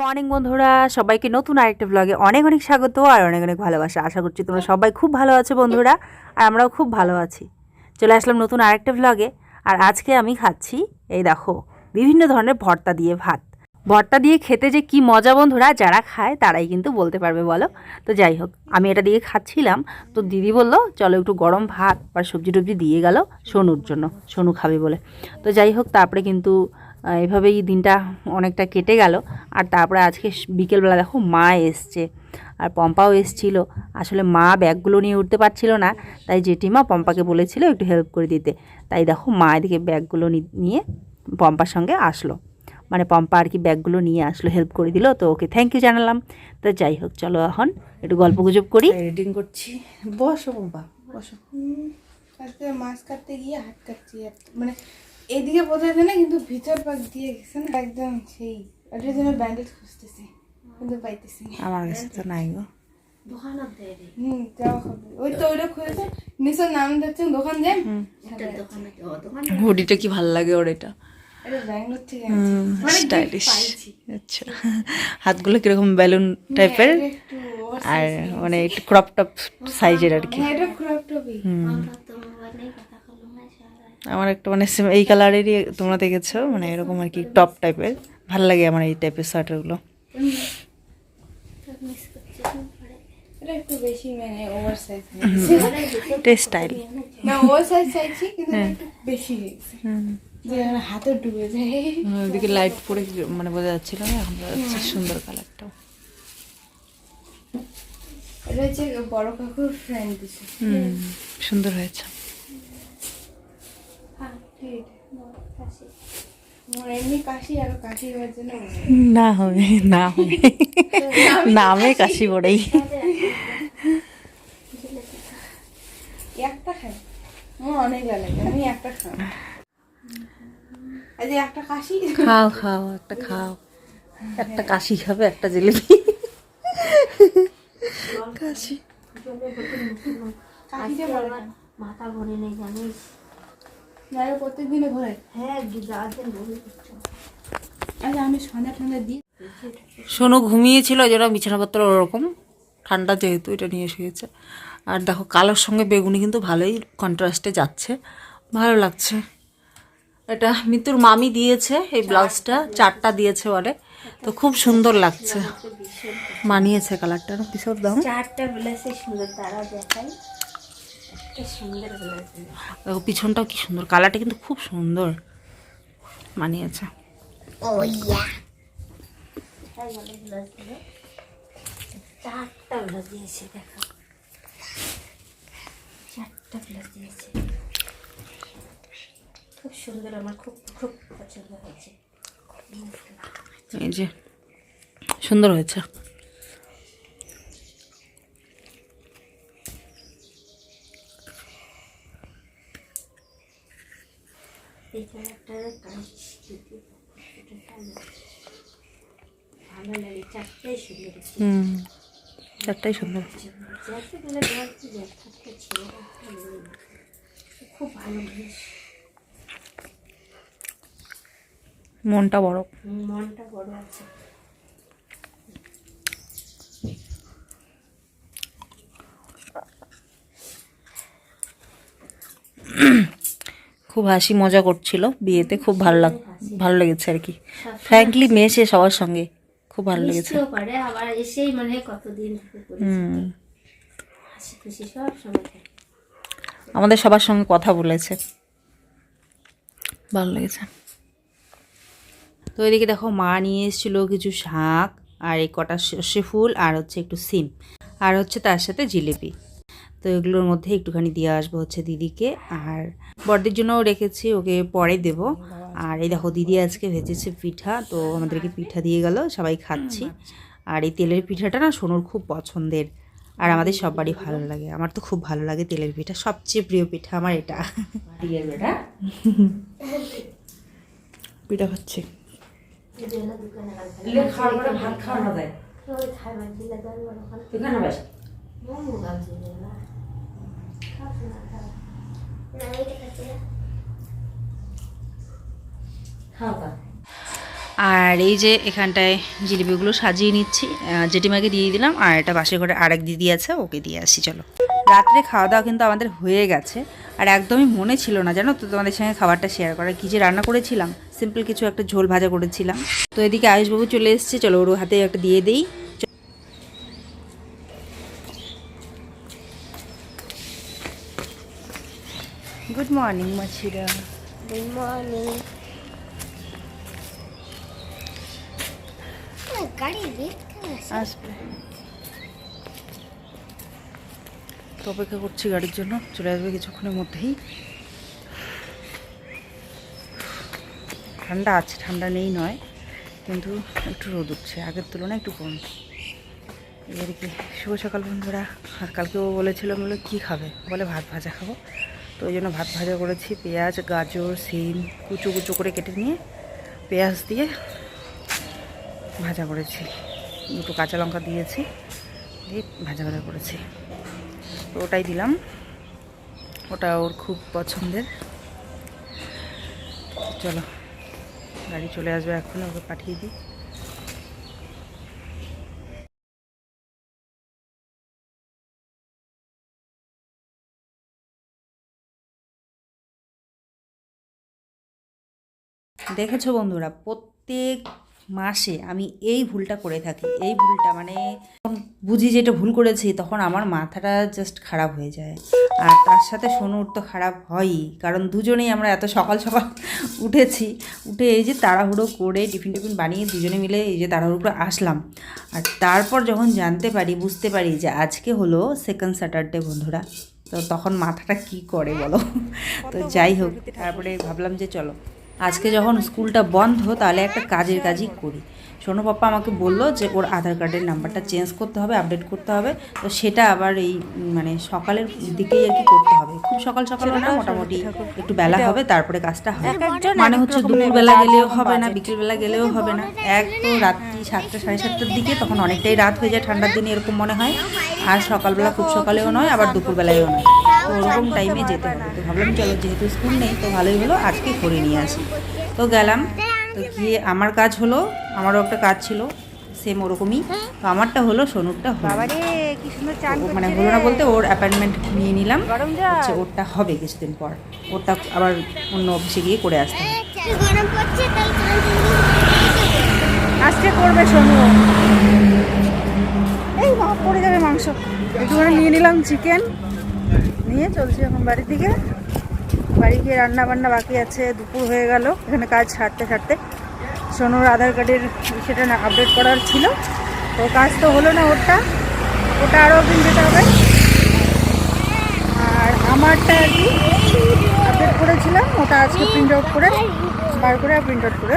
Morning বন্ধুরা, সবাইকে নতুন আরেকটা ব্লগে অনেক অনেক স্বাগত আর অনেক অনেক ভালোবাসা। আশা করছি তোমরা সবাই খুব ভালো আছো বন্ধুরা, আর আমরাও খুব ভালো আছি। চলে আসলাম নতুন আরেকটা ব্লগে আর আজকে আমি খাচ্ছি, এই দেখো, বিভিন্ন ধরনের ভর্তা দিয়ে ভাত। ভর্তা দিয়ে খেতে যে কি মজা বন্ধুরা, যারা খায় তারাই কিন্তু বলতে পারবে, বলো। তো যাই হোক, আমি এটা দিয়ে খাচ্ছিলাম, তো দিদি বলল, চলো একটু গরম ভাত আর সবজি টবজি দিয়ে গেল সোনুর জন্য সোনু খাবে বলে। তো যাই হোক, তারপরে কিন্তু এভাবেই দিনটা অনেকটা কেটে গেল। আর তারপরে আজকে বিকেলবেলা দেখো মা এসছে। আর পম্পাও এসছিল। আসলে মা ব্যাগগুলো নিয়ে উঠতে পারছিল না। তাই জেঠিমা পম্পাকে বলেছিল একটু হেল্প করে দিতে। তাই দেখো মা এদিকে ব্যাগগুলো নি- নিয়ে পম্পার সঙ্গে আসলো। মানে পম্পা আর কি ব্যাগগুলো নিয়ে আসলো হেল্প করে দিল। তো ওকে থ্যাংক ইউ জানালাম। তো যাই হোক চলো এখন একটু গল্প গুজব করি। এডিটিং করছি। বসো বাবা বসো। আজকে মাছ কাটতে গিয়ে হাত কাটছি। মানে এদিকে বোঝাচ্ছে না কিন্তু ভিতর পাক দিয়ে গেছে না একদম সেই ওটার জন্য ব্যান্ডেজ খুঁজতেছি কিন্তু পাইতেছি না। আমার কাছে তো নাই গো। হুম যাওয়া হবে। ওই তো ওইটা নাম দোকান হুডিটা কি ভালো লাগে ওর এটা। মানে স্টাইলিশ আচ্ছা হাতগুলো কীরকম বেলুন টাইপের over- আর মানে একটু ক্রপ টপ সাইজের আর কি। হ্যাঁ এটা ক্রপ টপই আমার একটা মানে এই কালারেরই তোমরা দেখেছ মানে এরকম আর কি টপ টাইপের ভালো লাগে আমার এই টাইপের সোয়েটারগুলো হাতে ডুবে যায়। ওদিকে লাইট পরে মানে বোঝা যাচ্ছিল না এখন বোঝা যাচ্ছে কালারটাও সুন্দর হয়েছে আমার এমনি কাশি আর কাশি হওয়ার জন্য না হবে না হবে। নামে কাশি পড়েই। একটা খাই। অনেক লাগে আমি একটা খাই। একটা কাশি। খাও খাও একটা খাও। একটা কাশি খাবে একটা জিলিপি। কাশি। মাথা ভরে নেই জানিস? না এটা প্রত্যেক দিনে ঘরে। হ্যাঁ আজ আমি সন্ধ্যা ঠান্ডা দিই সোনু ঘুমিয়েছিল জন্য বিছানাপত্র ওরকম। ঠান্ডা যেহেতু এটা নিয়ে শুয়েছে আর দেখো কালোর সঙ্গে বেগুনি কিন্তু ভালোই কন্ট্রাস্টে যাচ্ছে। ভালো লাগছে। এটা মিতুর মামি দিয়েছে এই ব্লাউজটা চারটা দিয়েছে বলে। তো খুব সুন্দর লাগছে। মানিয়েছে কালারটা কিশোর দাম চারটা ব্লাউজে সুন্দর তারা ব্লাউজ দেখো পিছনটাও কি সুন্দর। কালারটা কিন্তু খুব সুন্দর। মানিয়েছে খুব সুন্দর আমার খুব খুব পছন্দ হয়েছে। এই যে সুন্দর হয়েছে। কালারটার কাজ ভালো লাগে চারটাই সুন্দর হুম চারটাই সুন্দর একটা একটা। খুব ভালো মনটা বড়। মনটা বড় আছে। খুব হাসি মজা করছিল। বিয়েতে খুব ভালো লাগ ভালো লেগেছে আর কি। ফ্র্যাঙ্কলি মেশে সবার সঙ্গে। খুব ভালো লেগেছে। আবার এসেই মানে কতদিন হুম। আমাদের সবার সঙ্গে কথা বলেছে। ভালো লেগেছে। তো এদিকে দেখো মা নিয়ে এসেছিল কিছু শাক আর এই কটা সর্ষে ফুল আর হচ্ছে একটু সিম আর হচ্ছে তার সাথে জিলিপি। তো এগুলোর মধ্যে একটুখানি দিয়ে আসব হচ্ছে দিদিকে। আর বড়দির জন্যও রেখেছি ওকে পরে দেব। আর এই দেখো দিদি আজকে ভেজেছে পিঠা তো আমাদেরকে পিঠা দিয়ে গেল সবাই খাচ্ছি। আর এই তেলের পিঠাটা না সোনুর খুব পছন্দের আর আমাদের সবারই ভালো লাগে। আমার তো খুব ভালো লাগে তেলের পিঠা সবচেয়ে প্রিয় পিঠা আমার এটা। পিঠা খাচ্ছি। ভাত খাওয়ানো আর এই যে এখানটায় জিলিপিগুলো সাজিয়ে নিচ্ছি। জেঠিমাকে দিয়ে দিলাম, আর এটা পাশে করে আরেক দিদি আছে, ওকে দিয়ে আসি, চলো। রাত্রে খাওয়া দাওয়া কিন্তু আমাদের হয়ে গেছে, আর একদমই মনে ছিল না, জানো তো, তোমাদের সঙ্গে খাবারটা শেয়ার করার। কী যে রান্না করেছিলাম সিম্পল কিছু একটা ঝোল ভাজা করেছিলাম। তো এদিকে আয়ুষবাবু চলে এসেছে, চলো ওর হাতে একটা দিয়ে দিই। গুড মর্নিং মাছিরা গুড মর্নিং আসবে তো অপেক্ষা করছি গাড়ির জন্য। চলে আসবে কিছুক্ষণের মধ্যেই। ঠান্ডা আছে ঠান্ডা নেই নয় কিন্তু একটু রোদ উঠছে। আগের তুলনায় একটু কম। এই আর কি? শুভ সকাল বন্ধুরা। আর কালকে ও বলেছিল বলে কী খাবে? বলে ভাত ভাজা খাব। তো ওই জন্য ভাত ভাজা করেছি, পেঁয়াজ, গাজর, সিম, কুচো কুচো করে কেটে নিয়ে পেঁয়াজ দিয়ে ভাজা করেছি। দুটো কাঁচা লঙ্কা দিয়েছি, দিয়ে ভাজা ভাজা করেছি। তো ওটাই দিলাম। ওটা ওর খুব পছন্দের। চলো, গাড়ি চলে আসবে এখন, ওকে পাঠিয়ে দিই। দেখেছ বন্ধুরা প্রত্যেক মাসে আমি এই ভুলটা করে থাকি। এই ভুলটা মানে বুঝি যে এটা ভুল করেছি তখন আমার মাথাটা জাস্ট খারাপ হয়ে যায়। আর তার সাথে সোনুর তো খারাপ হয়ই কারণ দুজনেই আমরা এত সকাল সকাল উঠেছি উঠে এই যে তাড়াহুড়ো করে টিফিন টিফিন বানিয়ে দুজনে মিলে এই যে তাড়াহুড়ো করে আসলাম। আর তারপর যখন জানতে পারি বুঝতে পারি যে আজকে হলো সেকেন্ড স্যাটারডে বন্ধুরা তো তখন মাথাটা কি করে বলো? তো যাই হোক তারপরে ভাবলাম যে চলো। আজকে যখন স্কুলটা বন্ধ তাহলে একটা কাজের কাজই করি। সোনু পাপ্পা আমাকে বলল যে ওর আধার কার্ডের নাম্বারটা চেঞ্জ করতে হবে আপডেট করতে হবে। তো সেটা আবার এই মানে সকালের দিকেই আর কি করতে হবে। খুব সকাল সকাল না মোটামুটি একটু বেলা হবে তারপরে কাজটা হবে। মানে হচ্ছে দুপুরবেলা গেলেও হবে না বিকেলবেলা গেলেও হবে না। এক তো রাত্রি সাতটা সাড়ে সাতটার দিকে তখন অনেকটাই রাত হয়ে যায় ঠান্ডার দিনে এরকম মনে হয়। আর সকালবেলা খুব সকালেও নয় আবার দুপুরবেলায়ও নয়। ওরকম টাইমে যেতে হবে। তো ভাবলাম চলো যেহেতু স্কুল নেই তো ভালোই হলো আজকে করে নিয়ে আসি। তো গেলাম। তো গিয়ে আমার কাজ হলো আমারও একটা কাজ ছিল সেম ওরকমই। তো আমারটা হলো সোনুরটা হলো। মানে হলো না বলতে ওর অ্যাপয়েন্টমেন্ট নিয়ে নিলাম। হচ্ছে ওরটা হবে কিছুদিন পর। ওরটা আবার অন্য অফিসে গিয়ে করে আসতে আজকে করবে সোনু। এই পড়ে যাবে মাংস। একটুখানি নিয়ে নিলাম চিকেন নিয়ে চলছি এখন বাড়ির দিকে বাড়ি গিয়ে রান্না বান্না বাকি আছে, দুপুর হয়ে গেল। এখানে কাজ ছাড়তে ছাড়তে সোনুর আধার কার্ডের সেটা না আপডেট করার ছিল। তো কাজ তো হলো না ওরটা। ওটা আরও দিন যেতে হবে। আর আমারটা আর কি আপডেট করেছিলাম। ওটা আজকে প্রিন্ট আউট করে, বার করে প্রিন্ট আউট করে।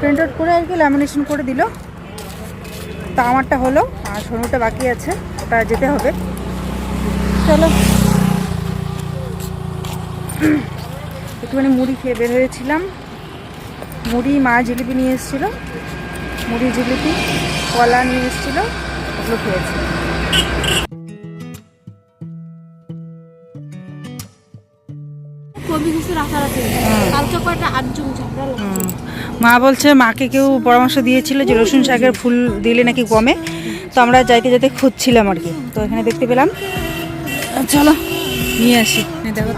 প্রিন্ট আউট করে আর কি ল্যামিনেশন করে দিল। তা আমারটা হলো, আর সোনুটা বাকি আছে। ওটা যেতে হবে। চলো। একটুখানি মুড়ি খেয়ে বের হয়েছিলাম। মুড়ি মা জিলিপি নিয়ে এসেছিল। মুড়ি জিলিপি কলা নিয়ে এসেছিল। ওগুলো খেয়েছি। মা বলছে মাকে কেউ পরামর্শ দিয়েছিল যে রসুন শাকের ফুল দিলে নাকি কমে তো আমরা যাইতে যাইতে খুঁজছিলাম আর কি। তো এখানে দেখতে পেলাম চলো নিয়ে আসি। দেখো।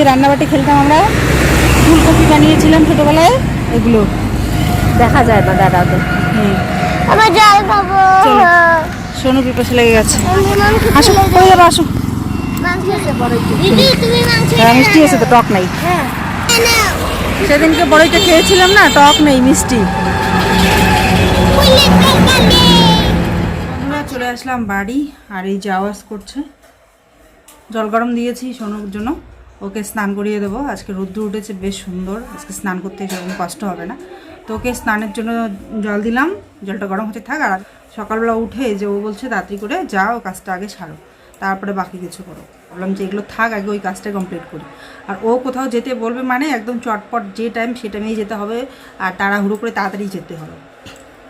দিয়ে রান্নাবাটি খেলতাম আমরা। ফুলকপি বানিয়েছিলাম ছোটোবেলায়। এগুলো দেখা যায় না দাদা হুম। আবার জল খাব। সোনু পিপাসে লেগে গেছে। আসো হয়ে যাবে আসো। হ্যাঁ মিষ্টি আছে তো টক নাই? সেদিনকে বড়ইটা খেয়েছিলাম না টক নেই মিষ্টি। আমরা চলে আসলাম বাড়ি আর এই যে আওয়াজ করছে। জল গরম দিয়েছি সোনুর জন্য। ওকে স্নান করিয়ে দেবো। আজকে রোদ্দুর উঠেছে, বেশ সুন্দর। আজকে স্নান করতে সেরকম কষ্ট হবে না। তো ওকে স্নানের জন্য জল দিলাম। জলটা গরম হতে থাক আর সকালবেলা উঠে যে ও বলছে তাড়াতাড়ি করে যাও, কাজটা আগে সারো। তারপরে বাকি কিছু করো। বললাম যে এগুলো থাক, আগে ওই কাজটা কমপ্লিট করি। আর ও কোথাও যেতে বলবে মানে একদম চটপট যে টাইম সে টাইমেই যেতে হবে আর তাড়াহুড়ো করে তাড়াতাড়ি যেতে হবে।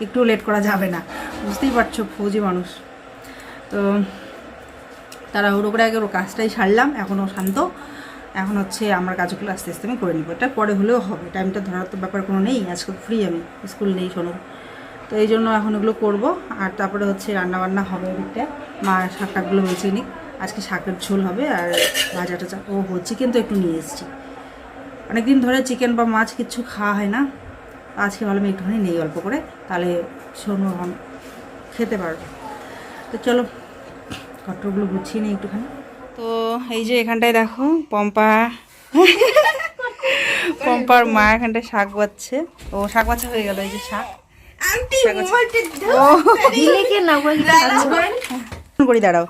একটু লেট করা যাবে না। বুঝতেই পারছ, ফৌজি মানুষ। তো তাড়াহুড়ো করে আগে ওর কাজটাই সারলাম। এখনও শান্ত। এখন হচ্ছে আমার কাজগুলো আস্তে আস্তে আমি করে নিব। এটা পরে হলেও হবে। টাইমটা ধরার তো ব্যাপার কোনো নেই, আজকে ফ্রি আমি স্কুল নেই শোনো তো এই জন্য এখন এগুলো করব। আর তারপরে হচ্ছে রান্নাবান্না হবে ওদিকটা মা শাক টাকগুলো বেছে নিক। আজকে শাকের ঝোল হবে আর ভাজা টাজা ও হো চিকেন তো একটু নিয়ে এসেছি। অনেকদিন ধরে চিকেন বা মাছ কিচ্ছু খাওয়া হয় না। আজকে ভালো আমি একটুখানি নেই অল্প করে, তাহলে শোনো খেতে পারবে তো চলো কটরগুলো গুছিয়ে নিই একটুখানি। তো এই যে এখানটায় দেখো পম্পা পম্পার মা এখানটায় শাক বাচ্ছে ও শাক বাচ্চা হয়ে গেল এই যে শাক করি দাঁড়াও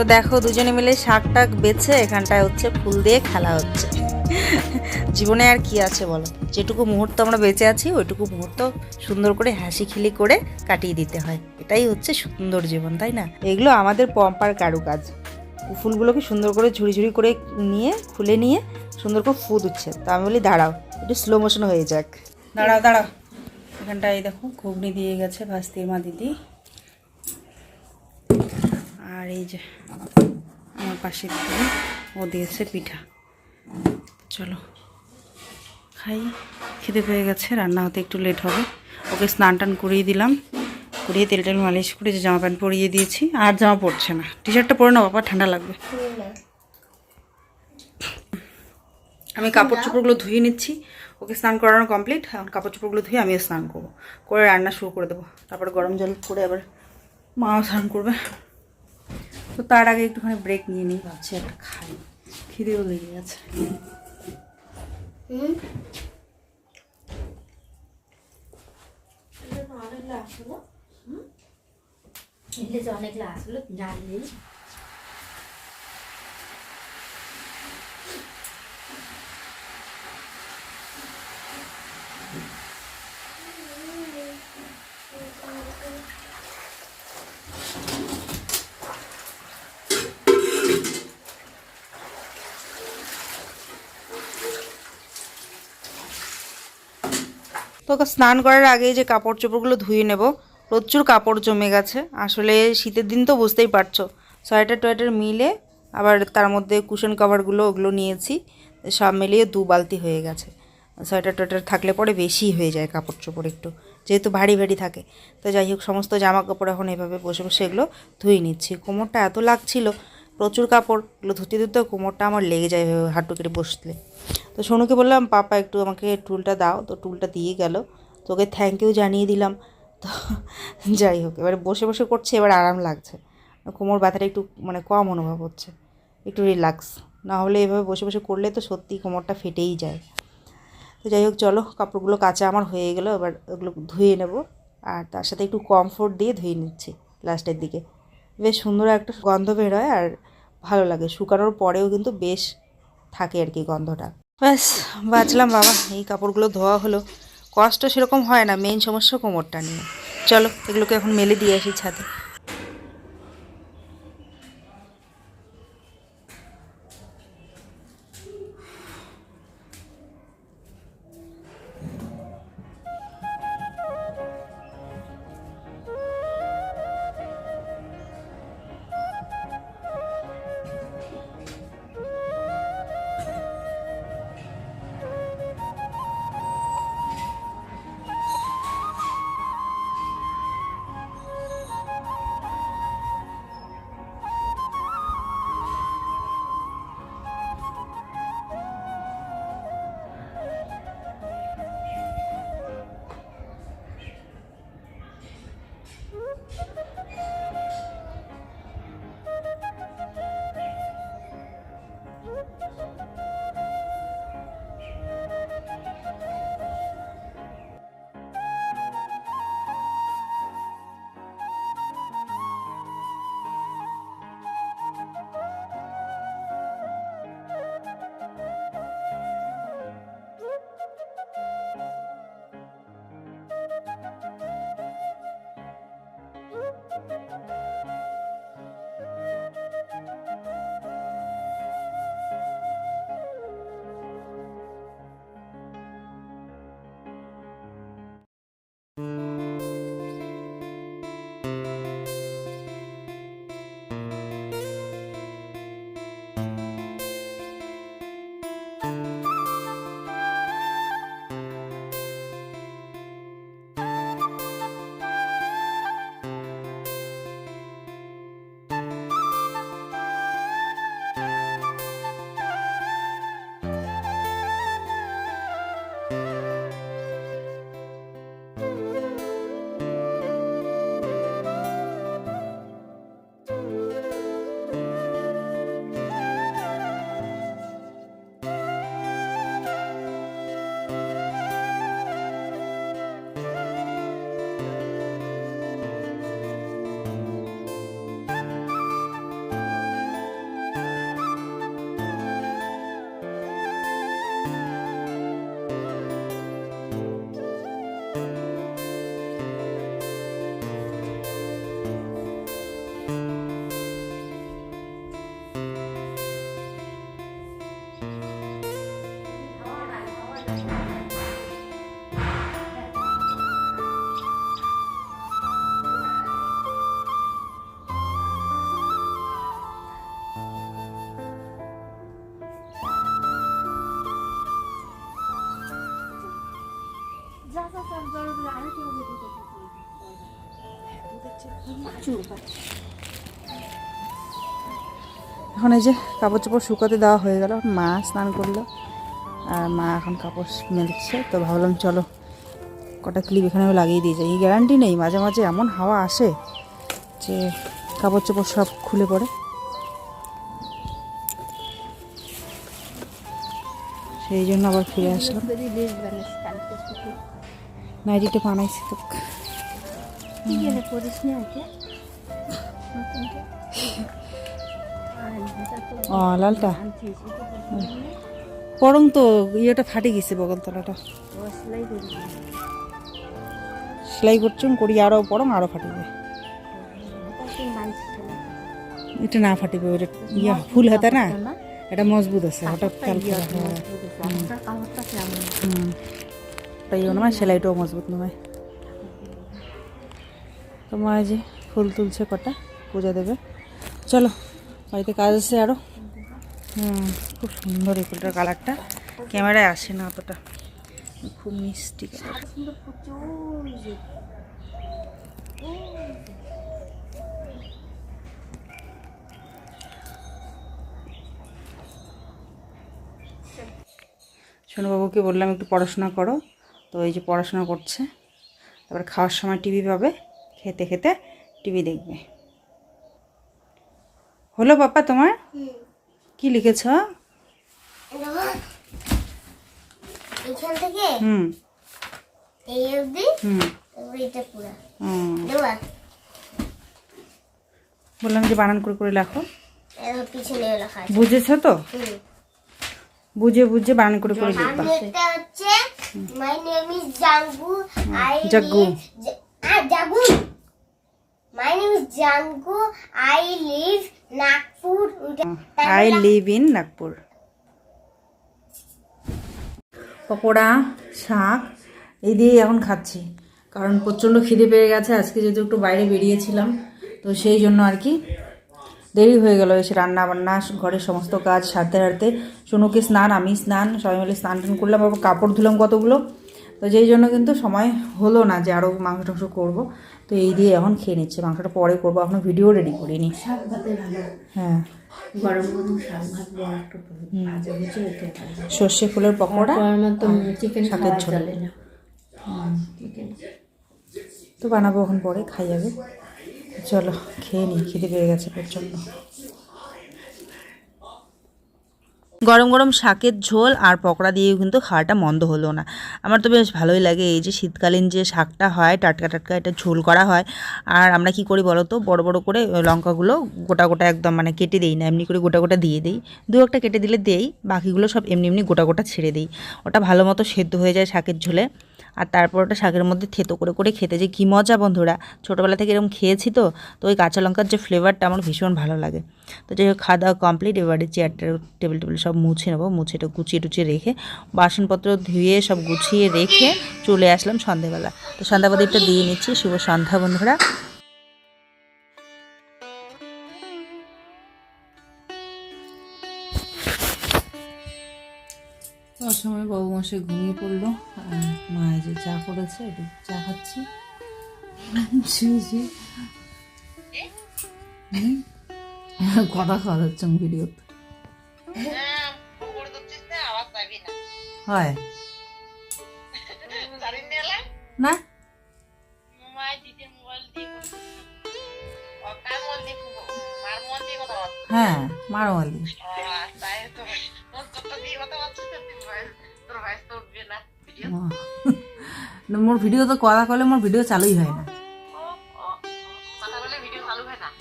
তো দেখো দুজনে মিলে শাক টাক বেছে এখানটায় হচ্ছে ফুল দিয়ে খেলা হচ্ছে। জীবনে আর কি আছে বলো? যেটুকু মুহূর্ত আমরা বেঁচে আছি, ওইটুকু মুহূর্ত সুন্দর করে হাসি খিলি করে কাটিয়ে দিতে হয়। এটাই হচ্ছে সুন্দর জীবন, তাই না? এগুলো আমাদের পম্পার কারুকাজ। ফুলগুলোকে সুন্দর করে ঝুড়ি ঝুড়ি করে নিয়ে, খুলে নিয়ে সুন্দর করে ফু দিচ্ছে। তো আমি বলি, দাঁড়াও, একটু স্লো মোশন হয়ে যাক। দাঁড়াও দাঁড়াও। এখানটায় দেখো, ঘুগনি দিয়ে গেছে ভাস্তির মা দিদি। আর এই যে আমার পাশে ও দিয়েছে পিঠা। চলো, খাই। খিদে পেয়ে গেছে, রান্না হতে একটু লেট হবে। ওকে স্নান টান করিয়ে দিলাম। করিয়ে তেল টেল মালিশ করে যে জামা প্যান্ট পরিয়ে দিয়েছি। আর জামা পড়ছে না। টি শার্টটা পরে না বাবা ঠান্ডা লাগবে। আমি কাপড় চোপড়গুলো ধুয়ে নিচ্ছি। ওকে স্নান করানো কমপ্লিট এখন কাপড় চোপড়গুলো ধুয়ে আমিও স্নান করব। করে রান্না শুরু করে দেবো। তারপরে গরম জল করে আবার মাও স্নান করবে। তো তার আগে একটুখানি ব্রেক নিয়ে নিই। ভাবছি একটা খাই। খিদেও লেগে গেছে। এলে যে অনেক গ্লাস হলো জানলি। তো স্নান করার আগে যে কাপড় চোপড়গুলো ধুয়ে নেব, প্রচুর কাপড় জমে গেছে। আসলে শীতের দিন তো বুঝতেই পারছ। সোয়েটার টোয়েটার মিলে আবার তার মধ্যে কুশন কাভারগুলো ওগুলো নিয়েছি, সব মিলিয়ে দু বালতি হয়ে গেছে। সোয়েটার টোয়েটার থাকলে পরে বেশি হয়ে যায় কাপড় চোপড় একটু, যেহেতু ভারী ভারী থাকে। তো যাই হোক, সমস্ত জামা কাপড় এখন এভাবে বসে বসে এগুলো ধুয়ে নিচ্ছি। কোমরটা এত লাগছিল প্রচুর কাপড়, এগুলো ধুতে ধুতে কোমরটা আমার লেগে যায় হাঁটু কেটে বসলে। তো সোনুকে বললাম, পাপা, একটু আমাকে টুলটা দাও। তো টুলটা দিয়ে গেল। তোকে থ্যাংক ইউ জানিয়ে দিলাম। তো যাই হোক, এবারে বসে বসে করছে, এবার আরাম লাগছে। কোমর ব্যথাটা একটু মানে কম অনুভব হচ্ছে। একটু রিল্যাক্স না হলে এভাবে বসে বসে করলে তো সত্যি কোমরটা ফেটেই যায়। তো যাই হোক, চলো, কাপড়গুলো কাঁচা আমার হয়ে গেলো, এবার ওগুলো ধুয়ে নেব। আর তার সাথে একটু কমফোর্ট দিয়ে ধুয়ে নিচ্ছি লাস্টের দিকে। বেশ সুন্দর একটা গন্ধ বের হয় আর ভালো লাগে, শুকানোর পরেও কিন্তু বেশ থাকে আর কি গন্ধটা। ব্যাস, বাঁচলাম বাবা, এই কাপড়গুলো ধোয়া হলো। কষ্ট সেরকম হয় না মেন সমস্যা কোমরটা নিয়ে। চলো, এগুলোকে এখন মেলে দিয়ে আসি ছাদে। এখন এই যে কাপড় চোপড় শুকাতে দেওয়া হয়ে গেল। মা স্নান করল, আর মা এখন কাপড় মেলছে। তো ভাবলাম, চলো, কটা ক্লিপ এখানেও লাগিয়ে দিয়ে যাই। এই গ্যারান্টি নেই, মাঝে মাঝে এমন হাওয়া আসে যে কাপড় চোপড় সব খুলে পড়ে। সেই জন্য আবার ফিরে আসলাম। নাইটিটা বানাইছি তো কি গেলে পড়িস না ও লালটা এটা তো ইয়েটা ফাটে গেছে বগলতলাটা সেলাই করে দিবি। সেলাই করছুন করি আরও বরং আরও ফাটিবে। এটা না ফাটিবে ওটা ইয়া ফুল হাতা না? এটা মজবুত আছে হঠাৎ ইয়ে করা হয় তাই মানে সেলাইটাও মজবুত নয় তো মা যে ফুল তুলছে কটা পূজা দেবে। চলো বাড়িতে কাজ আছে আরও হুম খুব সুন্দর এই ফুলটার কালারটা। ক্যামেরায় আসে না অতটা। খুব মিষ্টি কালার। সোনুবাবুকে বললাম একটু পড়াশোনা করো। তো এই যে পড়াশোনা করছে। তারপর খাওয়ার সময় টিভি পাবে। খেতে খেতে টিভি দেখবে। হলো পাপা তোমার? কি লিখেছ? এখান থেকে? হুম। এই অবধি? হুম। এটা পুরা। দেওয়া। বললাম যে বানান করে করে লেখো। বুঝেছ তো? বুঝে বুঝে বানান করে করে লিখবা। আমি হচ্ছে my name is Jangu I Jaggu. Jagu my name is Jangu I live Nagpur I live in Nagpur pakora, শাক, এই দিয়ে এখন খাচ্ছি। কারণ প্রচণ্ড খিদে পেয়ে গেছে। আজকে যেহেতু একটু বাইরে বেরিয়েছিলাম, তো সেই জন্য আর কি দেরি হয়ে গেল এসে রান্না বান্না ঘরের সমস্ত কাজ সারতে সারতে সোনুকে স্নান, আমি স্নান, সবাই মিলে স্নান টান করলাম। আবার কাপড় ধুলাম কতগুলো। তো যেই জন্য কিন্তু সময় হলো না যে আরও মাংস টাংস করব। তো এই দিয়ে এখন খেয়ে নিচ্ছে মাংসটা পরে করব। এখনও ভিডিও রেডি করিনি। হ্যাঁ। সর্ষে ফুলের পকোড়া তো শাকের ঝোল। তো বানাবো এখন পরে খাই যাবে চলো খেয়ে নিই খিদে পেয়ে গেছে প্রচণ্ড। গরম গরম শাকের ঝোল আর পকোড়া দিয়েও কিন্তু খাওয়াটা মন্দ হলো না। আমার তো বেশ ভালোই লাগে এই যে শীতকালীন যে শাকটা হয়, টাটকা টাটকা এটা ঝোল করা হয়। আর আমরা কি করি বলো তো বড় বড় করে লঙ্কাগুলো গোটা গোটা একদম মানে কেটে দিই না, এমনি করে গোটা গোটা দিয়ে দিই। দু একটা কেটে দিলে দেই, বাকিগুলো সব এমনি এমনি গোটা গোটা ছেড়ে দিই। ওটা ভালো মতো সেদ্ধ হয়ে যায় শাকের ঝোলে। আর তারপর ওটা শাকের মধ্যে থেতো করে করে খেতে। যে কী মজা বন্ধুরা, ছোটোবেলা থেকে এরকম খেয়েছি তো তো ওই কাঁচা লঙ্কার যে ফ্লেভারটা আমার ভীষণ ভালো লাগে। তো যাই হোক, খাওয়া দাওয়া কমপ্লিট এবারে চেয়ারটা টেবিল টেবিল সব মুছে নেব, মুছে এটা গুছিয়ে টুচিয়ে রেখে, বাসনপত্র ধুয়ে সব গুছিয়ে রেখে চলে আসলাম সন্ধেবেলা তো সন্ধ্যা প্রদীপটা দিয়ে নিচ্ছি, শুভ সন্ধ্যা বন্ধুরা। সময় বাবু মশাই ঘুমিয়ে পড়ল আর মা এই যে চা করেছে একটু চা খাচ্ছি। কথা খাওয়া যাচ্ছে ভিডিওতে হয় না হ্যাঁ। মার মোর ভিডিও তো কথা কলে মোর ভিডিও চালুই হয় না।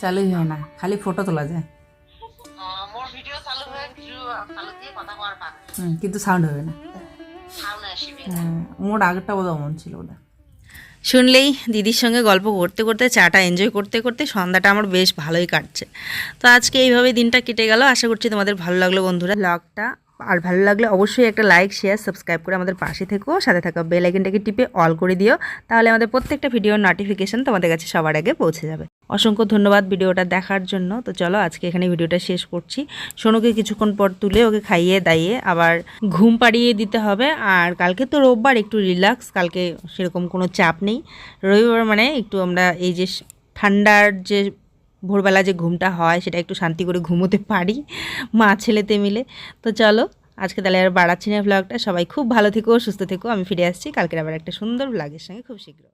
চালুই হয় না খালি ফটো তোলা যায়। হুম, কিন্তু সাউন্ড হবে না। হ্যাঁ, মোর আগেরটা বোধ অমন ছিল ওটা শুনলেই দিদির সঙ্গে গল্প করতে করতে চাটা এনজয় করতে করতে সন্ধ্যাটা আমার বেশ ভালোই কাটছে। তো আজকে এইভাবে দিনটা কেটে গেল। আশা করছি তোমাদের ভালো লাগল বন্ধুরা। ব্লগটা আর ভালো লাগলে অবশ্যই একটা লাইক শেয়ার সাবস্ক্রাইব করে আমাদের পাশে থেকো। সাথে থাকা বেল আইকনটাকে টিপে অল করে দিও। তাহলে আমাদের প্রত্যেকটা ভিডিওর নোটিফিকেশন তোমাদের কাছে সবার আগে পৌঁছে যাবে। অসংখ্য ধন্যবাদ ভিডিওটা দেখার জন্য। তো চলো আজকে এখানে ভিডিওটা শেষ করছি। সোনুকে কিছুক্ষণ পর তুলে ওকে খাইয়ে দাইয়ে আবার ঘুম পাড়িয়ে দিতে হবে। আর কালকে তো রোববার, একটু রিল্যাক্স কালকে সেরকম কোনো চাপ নেই। রবিবার মানে একটু আমরা এই যে ঠান্ডার যে ভোরবেলা যে ঘুমটা হয়, সেটা একটু শান্তি করে ঘুমোতে পারি, মা, ছেলেতে মিলে। তো চলো, আজকে তাহলে আর বাড়াচ্ছি না ব্লগটা সবাই খুব ভালো থেকো, সুস্থ থেকো। আমি ফিরে আসছি কালকের আবার একটা সুন্দর ব্লগের সঙ্গে খুব শীঘ্র